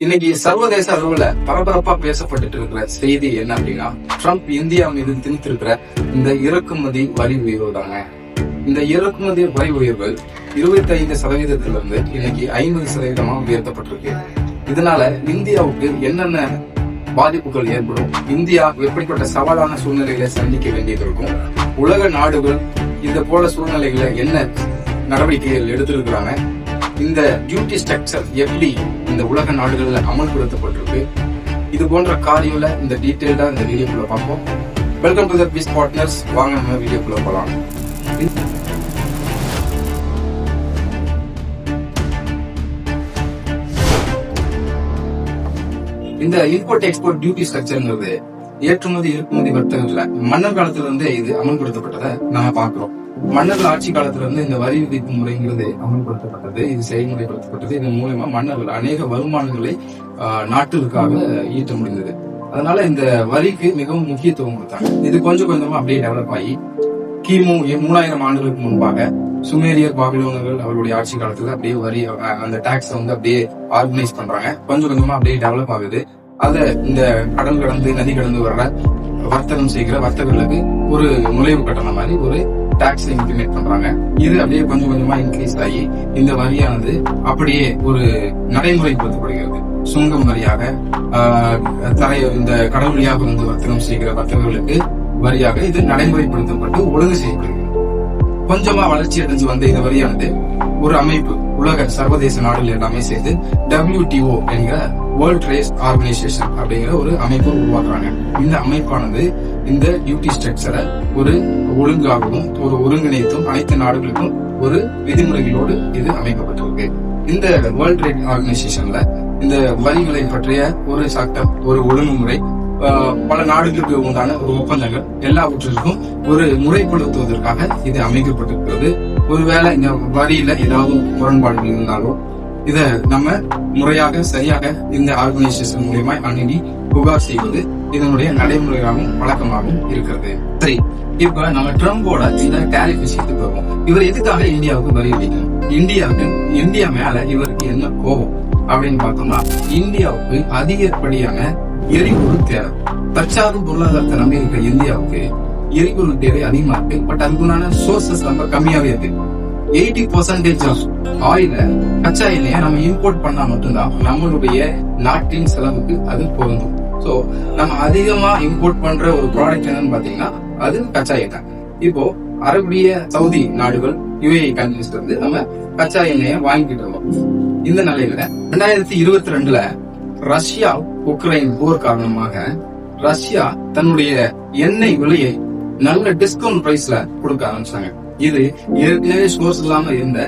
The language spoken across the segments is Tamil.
இன்னைக்கு சர்வதேச அளவுல பரபரப்பா பேசப்பட்டுட்டு இருக்கிற செய்தி என்ன அப்படின்னா ட்ரம்ப் இந்தியா மீது திணித்திருக்கிற இந்த இறக்குமதி வரி உயர்வு தாங்க. இந்த இறக்குமதி வரி உயர்வு இருபத்தி ஐந்து சதவீதத்திலிருந்து இன்னைக்கு ஐம்பது சதவீதமா உயர்த்தப்பட்டிருக்கு. இதனால இந்தியாவுக்கு என்னென்ன பாதிப்புகள் ஏற்படும் இந்தியா எப்படிப்பட்ட சவாலான சூழ்நிலைகளை சந்திக்க வேண்டியது இருக்கும் உலக நாடுகள் இந்த போல சூழ்நிலைகளை என்ன நடவடிக்கைகள் எடுத்திருக்கிறாங்க இந்த டியூட்டி ஸ்ட்ரக்சர் எப்படி இந்த உலக நாடுகளில் அமல்படுத்தப்பட்டிருக்கு இது போன்ற காரியங்கள இந்த டீட்டெயில்டாக இந்த வீடியோக்குள்ள பார்ப்போம். Welcome to the Peace Partners வாங்க நம்ம வீடியோக்குள்ள போகலாம் இந்த இம்போர்ட் எக்ஸ்போர்ட் டியூட்டி ஸ்ட்ரக்சர்ங்கிறது ஏற்றுமதி இறக்குமதி வர்த்தகத்துல மன்னர் காலத்துல இருந்தே இது அமல்படுத்தப்பட்டதை நாம பாக்குறோம் மன்னர்கள் ஆட்சி காலத்துல இருந்து இந்த வரி விதிப்பு முறைங்கிறது அமல்படுத்தப்பட்டது இது செயல்முறைப்படுத்தப்பட்டது. இதன் மூலயமா மன்னர்கள் அநேக வருமானங்களை ஆஹ், நாட்டிற்காக ஈட்ட முடிந்தது. அதனால இந்த வரிக்கு மிகவும் முக்கியத்துவம் கொடுத்தாங்க. இது கொஞ்சம் கொஞ்சமா அப்படியே டெவலப் ஆகி கிமு மூணாயிரம் ஆண்டுகளுக்கு முன்பாக சுமேரியர் பாபிலோனர்கள் அவருடைய ஆட்சி காலத்துல அப்படியே வரி அந்த டாக்ஸ் வந்து அப்படியே ஆர்கனைஸ் பண்றாங்க. கொஞ்சம் கொஞ்சமா அப்படியே டெவலப் ஆகுது. அத இந்த கடல் கடந்து நதி கடந்து வர்ற வர்த்தகம் செய்கிற வர்த்தகர்களுக்கு ஒரு நுழைவு கட்டணம் மாதிரி ஒரு டாக்ஸ் இம்ப்ளிமெண்ட் பண்றாங்க. இது அப்படியே கொஞ்சம் கொஞ்சமா இன்க்ரீஸ் ஆகி இந்த வரியானது அப்படியே ஒரு நடைமுறைப்படுத்தப்படுகிறது சுங்கம் வரியாக ஆஹ், தரை இந்த கடல் வழியாக வந்து வர்த்தகம் செய்கிற வர்த்தகர்களுக்கு வரியாக இது நடைமுறைப்படுத்தப்பட்டு ஒழுங்கு செய்யப்படுகிறது. கொஞ்சமா வளர்ச்சி அடைஞ்சு வந்த இந்த வரியானது ஒரு அமைப்பு. உலக சர்வதேச நாடுகள் எல்லாமே சேர்ந்து டபிள்யூடிஓ என்கிற வேர்ல்ட் ட்ரேட் ஆர்கனைசேஷன் அப்படிங்கிற ஒரு அமைப்பு உருவாக்குறாங்க. இந்த அமைப்பானது இந்த டியூட்டி ஸ்ட்ரக்சரை ஒரு ஒழுங்காகவும் ஒரு ஒருங்கிணைத்தும் அனைத்து நாடுகளுக்கும் ஒரு விதிமுறைகளோடு இது அமைக்கப்பட்டிருக்கு. இந்த வேர்ல்ட் ட்ரேட் ஆர்கனைசேஷன்ல இந்த வரிகளை பற்றிய ஒரு சட்டம் ஒரு ஒழுங்குமுறை பல நாடுகளுக்கு உண்டான ஒரு ஒப்பந்தங்கள் எல்லாவற்றிற்கும் ஒரு முறைப்படுத்துவதற்காக இது அமைக்கப்பட்டிருக்கிறது. ஒருவேளை இந்த வரியில ஏதாவது முரண்பாடுகள் இருந்தாலோ இத நம்ம முறையாக சரியாக இந்த ஆர்கனைசேஷன் மூலியமா அணுகி புகார் செய்வது இதனுடைய நடைமுறையாகவும் வழக்கமாகவும் இருக்கிறது. சரி இப்ப நம்ம ட்ரம்போட இந்த டேரிஃப் விஷயத்துக்கு வருவோம் இவர் எதுக்காக இந்தியாவுக்கு வரி விதிக்கணும்? இந்தியாவுக்கு இந்தியா மேல இவருக்கு என்ன கோபம்? அப்படின்னு பார்த்தோம்னா இந்தியாவுக்கு அதிகப்படியான எரிபொருள் தேவை. தற்சார்பு பொருளாதாரத்தை நம்பி இந்தியாவுக்கு எரிபொருள் தேவை அதிகமா இருக்கு. பட் அதுக்குண்டான சோர்சஸ் ரொம்ப கம்மியாவே இருக்கு. எயிட்டி பர்சன்டேஜ் ஆஃப் ஆயில கச்சா எண்ணெயை நம்ம இம்போர்ட் பண்ணா மட்டும்தான் நம்மளுடைய நாட்டின் செலவுக்கு அது பொருந்தும். சோ நம்ம அதிகமா இம்போர்ட் பண்ற ஒரு ப்ராடக்ட் என்னன்னு பாத்தீங்கன்னா அது கச்சா எண்ணெய். இப்போ அரபிய சவுதி நாடுகள் யுஏஇ கண்ட்ரிஸ்ல இருந்து நம்ம கச்சா எண்ணெயை வாங்கிட்டு இருக்கோம். இந்த நிலையில ரெண்டாயிரத்தி இருபத்தி ரெண்டுல ரஷ்யா உக்ரைன் போர் காரணமாக ரஷ்யா தன்னுடைய எண்ணெய் விலையை நல்ல டிஸ்கவுண்ட் பிரைஸ்ல கொடுக்க ஆரம்பிச்சாங்க இது ஏற்கனவே சோர்ஸ் இல்லாம இருந்த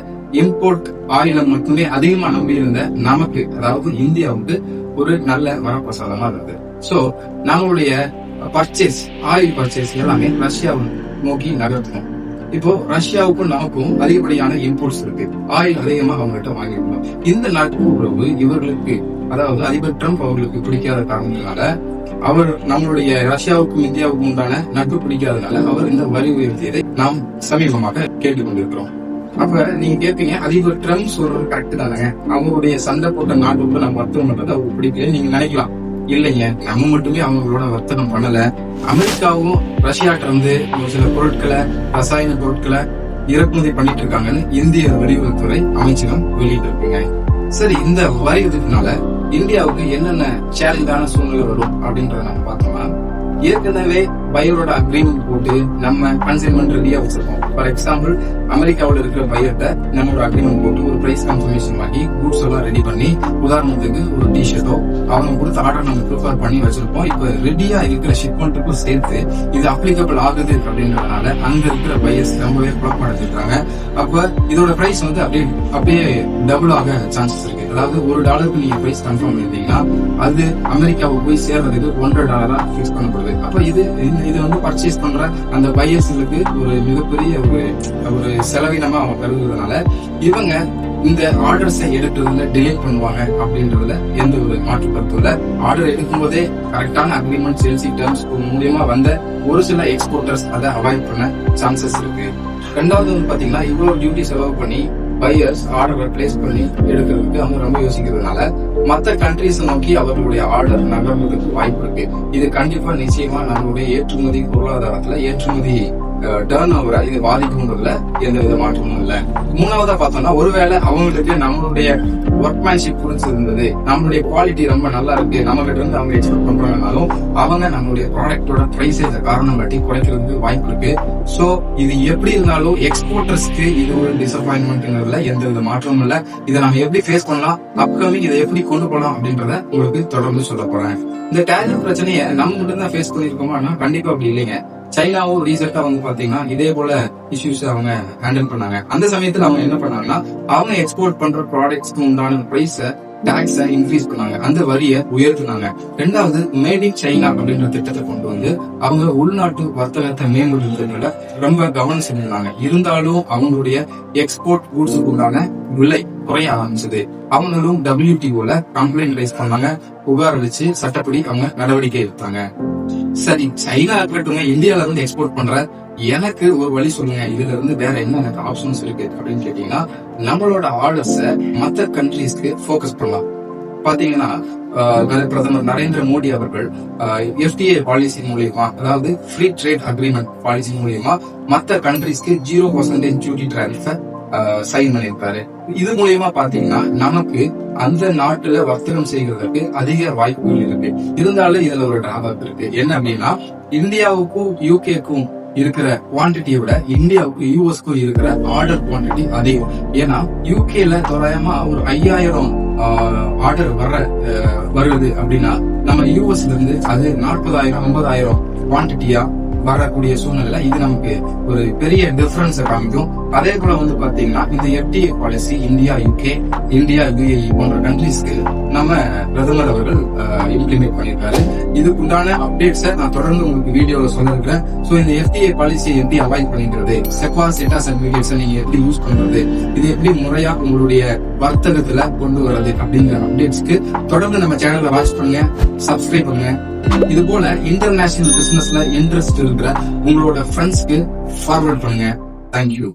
இம்போர்ட் ஆயில மட்டுமே அதிகமா நம்பி இருந்த நமக்கு அதாவது இந்தியாவுக்கு ஒரு நல்ல வரப்பிரசாதமா இருந்தது. சோ நம்மளுடைய பர்ச்சேஸ் ஆயில் பர்ச்சேஸ் எல்லாமே ரஷ்யாவை நோக்கி நகர்த்தணும். இப்போ ரஷ்யாவுக்கும் நமக்கும் அதிகப்படியான இம்போர்ட்ஸ் இருக்கு. ஆயில் அதிகமா அவங்ககிட்ட வாங்கிருக்கோம் இந்த நட்பு உறவு இவர்களுக்கு அதாவது அதிபர் ட்ரம்ப் அவர்களுக்கு பிடிக்காத காரணங்களால அவர் நம்மளுடைய ரஷ்யாவுக்கும் இந்தியாவுக்கும் உண்டான நட்பு பிடிக்காதனால அவர் இந்த வரி உயர்த்தியதை நாம் சமீபமாக கேட்டுக்கொண்டிருக்கிறோம். அப்ப நீங்க கேட்பீங்க அதிபர் ட்ரம்ப் சொல்றது கரெக்ட் தானங்க. அவங்களுடைய சண்டை போட்ட நாட்டுக்குள்ள நம்ம வர்த்தகம் பண்றது அவருக்கு பிடிக்கல நீங்க நினைக்கலாம். இல்லைங்க நம்ம மட்டுமே அவங்களோட வர்த்தகம் பண்ணல. அமெரிக்காவும் ரஷ்யாட்ட இருந்து ஒரு சில பொருட்களை ரசாயன பொருட்களை இறக்குமதி பண்ணிட்டு இருக்காங்கன்னு இந்திய வெளியுறவுத்துறை அமைச்சகம் வெளியிட்டிருக்குங்க. சரி இந்த வரி இதுக்குனால இந்தியாவுக்கு என்னென்ன சேலஞ்சான சூழ்நிலை வரும் அப்படின்றத நம்ம பார்த்தோம்னா ஏற்கனவே பையரோட அக்ரிமெண்ட் போட்டு நம்ம கன்சைன்மெண்ட் ரெடியா வச்சிருக்கோம். ஃபார் எக்ஸாம்பிள் அமெரிக்காவில் இருக்கிற பையர்ட்ட நம்ம ஒரு அக்ரிமெண்ட் போட்டு ஒரு பிரைஸ் கன்ஃபர்மேஷன் வாங்கி குட்ஸ் எல்லாம் ரெடி பண்ணி உதாரணத்துக்கு ஒரு டிஷர்ட்டோ அவங்க கொடுத்த ஆர்டர் நம்ம ப்ரிப்பேர் பண்ணி வச்சிருப்போம். இப்ப ரெடியா இருக்கிற ஷிப்மெண்ட்டுக்கும் சேர்த்து இது அப்ளிகபிள் ஆகுது அப்படின்றதுனால அங்க இருக்கிற பையர்ஸ் ரொம்பவே குழப்பமடைஞ்சிருக்காங்க. அப்ப இதோட பிரைஸ் வந்து அப்படியே அப்படியே டபுள் ஆக சான்சஸ் இருக்கு. அதாவது ஒரு டாலருக்கு நீங்க பிரைஸ் கன்ஃபார்ம் பண்ணிருந்தீங்கன்னா அது அமெரிக்காவுக்கு போய் சேர்றதுக்கு ஒன்றரை டாலரா ஃபிக்ஸ் பண்ணப்படுது. அப்ப இது இது வந்து பர்ச்சேஸ் பண்ற அந்த பையர்ஸ்களுக்கு ஒரு மிகப்பெரிய ஒரு ஒரு செலவினமா அவங்க கருதுறதுனால இவங்க இந்த ஆர்டர்ஸை எடுக்கிறதுல டிலே பண்ணுவாங்க அப்படின்றதுல எந்த ஒரு மாற்று கருத்தும் இல்லை. ஆர்டர் எடுக்கும் போதே கரெக்டான அக்ரிமெண்ட் சேல்சி டேர்ம்ஸ் மூலியமா வந்த ஒரு சில எக்ஸ்போர்ட்டர்ஸ் அதை அவாய்ட் பண்ண சான்சஸ் இருக்கு. ரெண்டாவது வந்து பாத்தீங்கன்னா இவ்வளவு டியூட்டி செலவு பண்ணி பையர்ஸ் ஆர்டரை பிளேஸ் பண்ணி எடுக்கிறதுக்கு அவங்க ரொம்ப யோசிக்கிறதுனால மற்ற கண்ட்ரிஸை நோக்கி அவர்களுடைய ஆர்டர் நகர்வதற்கு வாய்ப்பு இருக்கு. இது கண்டிப்பா நிச்சயமா நம்மளுடைய ஏற்றுமதி பொருளாதாரத்துல ஏற்றுமதி டேர்ன் ஓவரை இது பாதிக்கும்ன்றதுல எந்த வித மாற்றமும் இல்லை. மூணாவதா பார்த்தோம்னா ஒருவேளை அவங்களுக்கு நம்மளுடைய ஒர்க்மேன்ஷிப் புரிஞ்சிருந்தது நம்மளுடைய குவாலிட்டி ரொம்ப நல்லா இருக்கு நம்ம கிட்ட இருந்து அவங்க எக்ஸ்பெக்ட் பண்றாங்கனாலும் அவங்க நம்மளுடைய ப்ராடக்டோட பிரைஸஸ் காரணம் காட்டி குறைக்கிறதுக்கு வாய்ப்பு இருக்கு. ஸோ இது எப்படி இருந்தாலும் எக்ஸ்போர்ட்டர்ஸ்க்கு இது ஒரு டிசப்பாயின்மெண்ட்ங்கிறதுல எந்த வித மாற்றமும் இல்லை. இதை நம்ம எப்படி ஃபேஸ் பண்ணலாம் அப்கமிங் இதை எப்படி கொண்டு போகலாம் அப்படின்றத உங்களுக்கு தொடர்ந்து சொல்ல போறேன். இந்த டேலண்ட் பிரச்சனையை நம்ம மட்டும் தான் ஃபேஸ் பண்ணியிருக்கோமா கண்டிப்பா அப்படி இல்லைங்க. சைனாவும் ரீசெண்டா வந்து பாத்தீங்கன்னா இதே போல இஷ்யூஸ் அவங்க ஹேண்டில் பண்ணாங்க. அந்த சமயத்துல அவங்க என்ன பண்ணாங்கன்னா அவங்க எக்ஸ்போர்ட் பண்ற ப்ராடக்ட்ஸ்க்கு உண்டான பிரைஸ டாக்ஸ இன்க்ரீஸ் பண்ணாங்க. அந்த வரியை உயர்த்தினாங்க. ரெண்டாவது மேட் இன் சைனா அப்படின்ற திட்டத்தை கொண்டு வந்து அவங்க உள்நாட்டு வர்த்தகத்தை மேம்படுத்துறதுல ரொம்ப கவனம் செஞ்சிருந்தாங்க இருந்தாலும் அவங்களுடைய எக்ஸ்போர்ட் கூட்ஸுக்கு உண்டான விலை குறைய ஆரம்பிச்சது. அவங்களும் டபிள்யூடிஓல கம்ப்ளைண்ட் ரைஸ் பண்ணாங்க. புகார் அளிச்சு சட்டப்படி அவங்க நடவடிக்கை எடுத்தாங்க. சரி சைனா இருக்கட்டுங்க இந்தியால இருந்து எக்ஸ்போர்ட் பண்ற எனக்கு ஒரு வழி சொல்லுங்க. இதுல இருந்து வேற என்ன எனக்கு ஆப்ஷன்ஸ் இருக்கு அப்படின்னு கேட்டீங்கன்னா நம்மளோட ஆர்டர்ஸ மத்த கண்ட்ரீஸ்க்கு ஃபோக்கஸ் பண்ணலாம். பாத்தீங்கன்னா பிரதமர் நரேந்திர மோடி அவர்கள் எஃப்டிஏ பாலிசி மூலியமா அதாவது ஃப்ரீ ட்ரேட் அக்ரிமெண்ட் பாலிசி மூலியமா மத்த கண்ட்ரீஸ்க்கு zero percentage duty transfer sign பண்ணியிருப்பாரு. இது மூலியமா பாத்தீங்கன்னா நமக்கு அந்த நாட்டுல வர்த்தகம் செய்கிறதுக்கு அதிக வாய்ப்புகள் இருக்கு. இருந்தாலும் இதுல ஒரு டிராபேக் இருக்கு. என்ன அப்படின்னா இந்தியாவுக்கும் யூகேக்கும் இருக்கிற குவான்டிட்டியை விட இந்தியாவுக்கு யூஎஸ்க்கும் இருக்கிற ஆர்டர் குவான்டிட்டி அதிகம். ஏன்னா யூகேல தோராயமா ஒரு ஐயாயிரம் ஆர்டர் வர வருது அப்படின்னா நம்ம யூஎஸ்ல இருந்து அது நாற்பதாயிரம் ஐம்பதாயிரம் குவான்டிட்டியா வரக்கூடிய சூழ்நிலை இது நமக்கு ஒரு பெரிய டிஃபரன்ஸ் காமிக்கும். அதே போல வந்து பாத்தீங்கன்னா இந்த FDA policy India UK India UAE போன்ற கண்ட்ரீஸ்க்கு நம்ம பிரதமர் அவர்கள் இம்ப்ளிமெண்ட் பண்ணியிருக்காரு. இதுக்குண்டான அப்டேட்ஸை நான் தொடர்ந்து உங்களுக்கு வீடியோல சொல்லிருக்கேன் சோ இந்த எஃப்டிஏ பாலிசியை எப்படி அவாய்ட் பண்ணிக்கிறது? செக்வா செட்டா சர்டிபிகேட்ஸை நீங்க எப்படி யூஸ் பண்றது? இது எப்படி முறையா உங்களுடைய வர்த்தகத்துல கொண்டு வர்றது? அப்படிங்கிற அப்டேட்ஸ்க்கு தொடர்ந்து நம்ம சேனலை வாட்ச் பண்ணுங்க சப்ஸ்கிரைப் பண்ணுங்க. இது போல இன்டர்நேஷனல் பிசினஸ்ல இன்ட்ரெஸ்ட் இருக்கிற உங்களோட ஃப்ரெண்ட்ஸ்க்கு ஃபார்வர்ட் பண்ணுங்க. தேங்க்யூ